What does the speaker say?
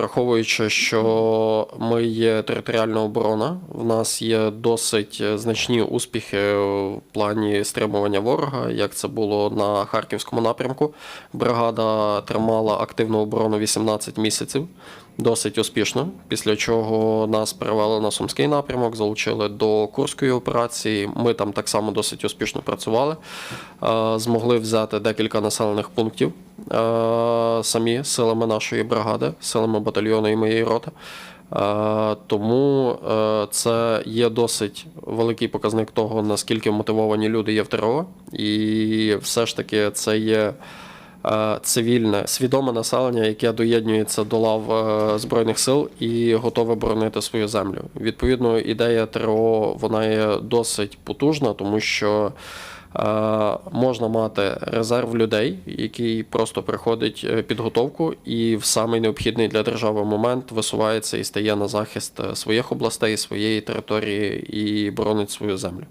Враховуючи, що ми є територіальна оборона, в нас є досить значні успіхи в плані стримування ворога, як це було на харківському напрямку. Бригада тримала активну оборону 18 місяців, досить успішно. Після чого нас перевели на сумський напрямок, залучили до Курської операції. Ми там так само досить успішно працювали, Е, змогли взяти декілька населених пунктів самі силами нашої бригади, силами батальйону і моєї роти. Е, Тому е, це є досить великий показник того, наскільки мотивовані люди є в ТРО, і все ж таки це є е, цивільне, свідоме населення, яке доєднується до лав е, збройних сил і готове боронити свою землю. Відповідно, ідея ТРО вона є досить потужна, тому що. Е, Можна мати резерв людей, який просто приходить е, підготовку і в самий необхідний для держави момент висувається і стає на захист е, своїх областей, своєї території і боронить свою землю.